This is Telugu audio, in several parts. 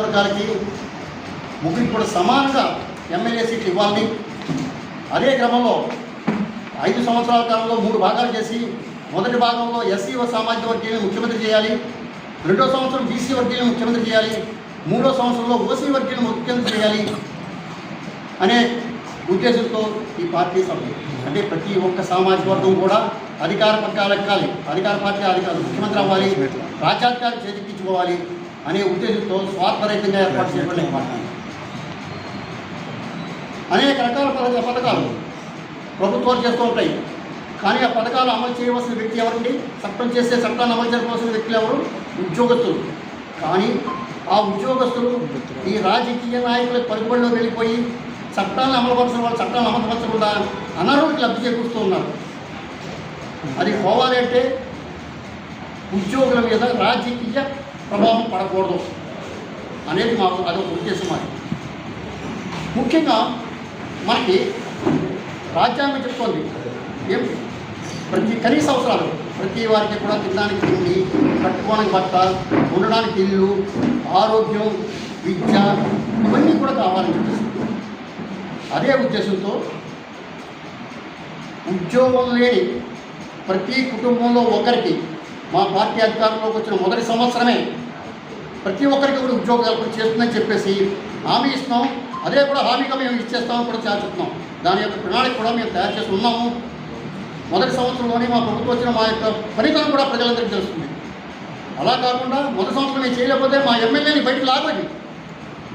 వర్గాలకి ముగ్గురికి కూడా సమానంగా ఎమ్మెల్యే సీట్లు ఇవ్వాలని అదే క్రమంలో ఐదు సంవత్సరాల కాలంలో మూడు భాగాలు చేసి మొదటి భాగంలో ఎస్సీ సామాజిక వర్గీయులను ముఖ్యమంత్రి చేయాలి. రెండో సంవత్సరం బీసీ వర్గీయులను ముఖ్యమంత్రి చేయాలి. మూడో సంవత్సరంలో ఓసీ వర్గీయులను ముఖ్యమంత్రి చేయాలి అనే ఉద్దేశంతో ఈ పార్టీ సభ్యులు. అంటే ప్రతి ఒక్క సామాజిక వర్గం కూడా అధికార పక్షాలు ఎక్కాలి. అధికార పార్టీ అధికారులు ముఖ్యమంత్రి అవ్వాలి. రాజ్యాధికారులు చేజిక్కించుకోవాలి. అనే ఉద్దేశంతో స్వార్థరహితంగా ఏర్పాటు చేయబడిన ఈ అనేక రకాల పథకాలు ప్రభుత్వాలు చేస్తూ ఉంటాయి. కానీ ఆ పథకాలు అమలు చేయవలసిన వ్యక్తి ఎవరండి? చట్టం చేసే చట్టాన్ని అమలు చేయవలసిన వ్యక్తులు ఎవరు? ఉద్యోగస్తులు. కానీ ఆ ఉద్యోగస్తులు ఈ రాజకీయ నాయకుల పరుగుబడిలో వెళ్ళిపోయి చట్టాలను అమలుపరచడం వాళ్ళు చట్టాలను అమలుపరచకుండా అనర్హులకు లబ్ధి చేకూరుస్తూ ఉన్నారు. అది పోవాలంటే ఉద్యోగుల మీద రాజకీయ ప్రభావం పడకూడదు అనేది మాకు అదొక ఉద్దేశం అది. ముఖ్యంగా మనకి రాజ్యాంగం చెప్తోంది ఏం? ప్రతి కనీస అవసరాలు ప్రతి వారికి కూడా తినడానికి తిండి కట్టుకోవడానికి బట్ట ఉండడానికి ఇల్లు ఆరోగ్యం విద్య ఇవన్నీ కూడా కావాలని చెప్పేసి. అదే ఉద్దేశంతో ఉద్యోగం లేని ప్రతి కుటుంబంలో ఒకరికి మా పార్టీ అధికారంలోకి వచ్చిన మొదటి సంవత్సరమే ప్రతి ఒక్కరికి కూడా ఉద్యోగ కల్పన చేస్తుందని చెప్పేసి హామీ ఇస్తున్నాం. అదే కూడా హామీగా మేము ఇచ్చేస్తామని కూడా చేస్తున్నాం దాని యొక్క ప్రణాళిక కూడా మేము తయారు చేసి ఉన్నాము. మొదటి సంవత్సరంలోనే మా ప్రభుత్వం వచ్చిన మా యొక్క ఫలితం కూడా ప్రజలందరికీ తెలుస్తుంది. అలా కాకుండా మొదటి సంవత్సరం మేము చేయలేకపోతే మా ఎమ్మెల్యేని బయటికి లాగండి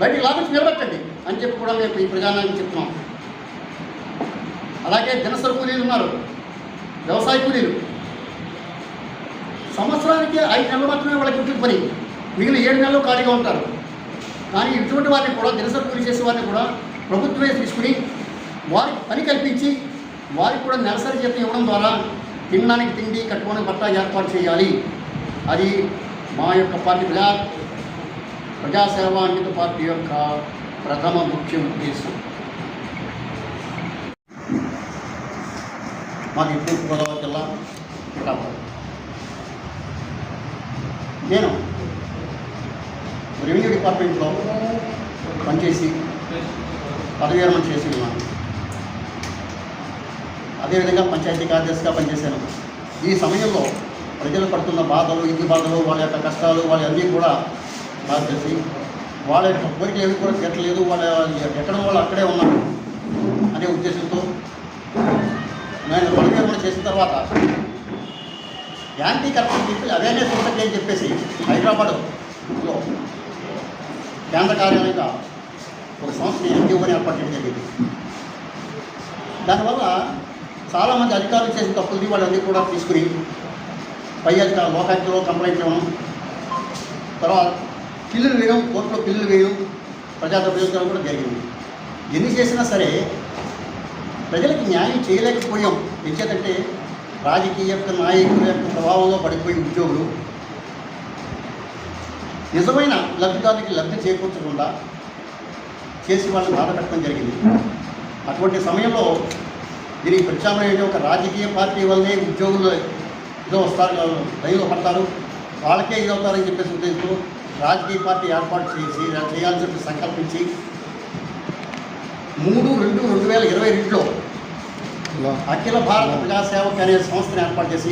బయటికి లాగొచ్చి నిలబెట్టండి అని చెప్పి కూడా మేము ఈ ప్రజానానికి చెప్తున్నాం. అలాగే దినసరి కూలీలు ఉన్నారు. వ్యవసాయ కూలీలు. సంవత్సరానికి ఐదు నెలలు మాత్రమే వాళ్ళకి ఉంటుంది పని. మిగిలిన ఏడు నెలలు ఖాళీగా ఉంటారు. కానీ ఇటువంటి వారిని కూడా దినసరి కూలీ చేసే వారిని కూడా ప్రభుత్వమే తీసుకుని వారికి పని కల్పించి వారికి కూడా నెలసరి జీతం ఇవ్వడం ద్వారా తినడానికి తిండి కట్టుకోవడానికి బట్ట ఏర్పాటు చేయాలి. అది మా యొక్క పార్టీ ప్రజా ప్రజాసేవ అంకిత పార్టీ యొక్క ప్రథమ ముఖ్య ఉద్దేశం. మాది తూర్పుగోదావరి జిల్లా. పిఠాపురం నేను రెవెన్యూ డిపార్ట్మెంట్లో పనిచేసి పదవి విరమణ చేసి ఉన్నాను. అదేవిధంగా పంచాయతీ కార్యదర్శిగా పనిచేశాను. ఈ సమయంలో ప్రజలు పడుతున్న బాధలు ఇంటి బాధలు వాళ్ళ యొక్క కష్టాలు వాళ్ళ అన్నీ కూడా నాకు తెలిసి వాళ్ళ యొక్క కోరికలు ఏమి కూడా తీరట్లేదు. వాళ్ళ ఎక్కడ వాళ్ళు అక్కడే ఉన్నారు అనే ఉద్దేశంతో నేను పదవి విరమణ చేసిన తర్వాత anti corruption people awareness society అని చెప్పేసి హైదరాబాద్లో కేంద్ర కార్యాలయంగా ఒక సంస్థని ఎన్టీఓని ఏర్పాటు చేయడం జరిగింది. దానివల్ల చాలామంది అధికారులు చేసిన తప్పులు వాళ్ళన్నీ కూడా తీసుకుని పై అధికారులు లోకాయుక్తలో కంప్లైంట్ ఇవ్వడం తర్వాత పిల్లులు వేయడం కోర్టులో పిల్లులు వేయడం ప్రజా ప్రయోజనాలు కూడా జరిగింది. ఎన్ని చేసినా సరే ప్రజలకు న్యాయం చేయలేకపోయాం. ఎంచేతంటే రాజకీయ యొక్క నాయకుల యొక్క ప్రభావంలో పడిపోయి ఉద్యోగులు నిజమైన లబ్ధిదారునికి లబ్ధి చేకూర్చకుండా చేసి వాళ్ళని బాధ పెట్టడం జరిగింది. అటువంటి సమయంలో దీనికి ప్రత్యామ్నాయం ఒక రాజకీయ పార్టీ వల్లనే ఉద్యోగులు ఇదో వస్తారు లైన్లో పడతారు. వాళ్ళకే ఇది అవుతారని చెప్పేసి ఉద్దేశంతో రాజకీయ పార్టీ ఏర్పాటు చేసి చేయాలని చెప్పి సంకల్పించి మూడు రెండు రెండు వేల ఇరవై రెండులో అఖిల భారత ప్రజాసేవక్ అనే సంస్థను ఏర్పాటు చేసి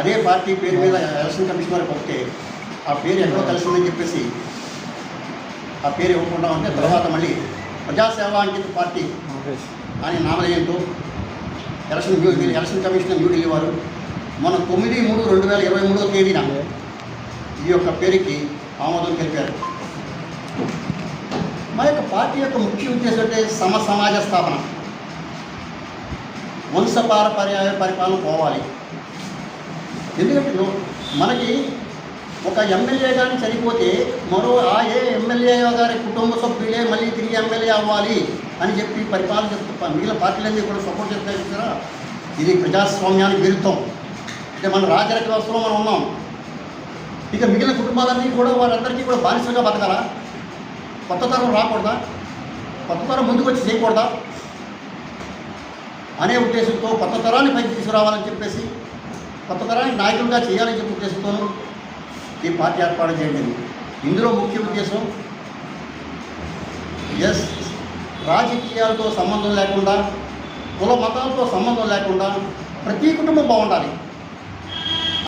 అదే పార్టీ పేరు మీద ఎలక్షన్ కమిషనర్ ఒకటే ఆ పేరు ఎక్కడో కలిసిందని చెప్పేసి ఆ పేరు ఇవ్వకుండా ఉంటే తర్వాత మళ్ళీ ప్రజాసేవ అంకిత పార్టీ అని నామధేయంతో ఎలక్షన్ ఎలక్షన్ కమిషనర్ న్యూఢిల్లీ వారు. మన తొమ్మిది మూడు రెండు వేల ఇరవై మూడో తేదీన ఈ యొక్క పేరుకి ఆమోదం తెలిపారు. మా యొక్క పార్టీ యొక్క ముఖ్య ఉద్దేశం అంటే సమ సమాజ స్థాపన. వంశపారపర్యాయ పరిపాలన పోవాలి. ఎందుకంటే మనకి ఒక ఎమ్మెల్యే కానీ చనిపోతే మరో ఆ ఏ ఎమ్మెల్యే గారి కుటుంబ సభ్యులే మళ్ళీ తిరిగి ఎమ్మెల్యే అవ్వాలి అని చెప్పి పరిపాలన చేస్తూ మిగిలిన పార్టీలన్నీ కూడా సపోర్ట్ చేస్తాయి చూసారా? ఇది ప్రజాస్వామ్యానికి విరుద్ధం. అంటే మన రాజరక వ్యవస్థలో మనం ఉన్నాం. ఇక మిగిలిన కుటుంబాలన్నీ కూడా వారందరికీ కూడా బానిసలుగా బతకాలా? కొత్త తరం రాకూడదా? కొత్త తరం ముందుకు వచ్చి చేయకూడదా? అనే ఉద్దేశంతో కొత్త తరాన్ని పైకి తీసుకురావాలని చెప్పేసి కొత్త తరానికి నాయకులుగా చేయాలని చెప్పే ఉద్దేశంతోనూ ఈ పార్టీ ఏర్పాటు చేయండి. ఇందులో ముఖ్య ఉద్దేశం ఎస్ రాజకీయాలతో సంబంధం లేకుండా కుల మతాలతో సంబంధం లేకుండా ప్రతి కుటుంబం బాగుండాలి.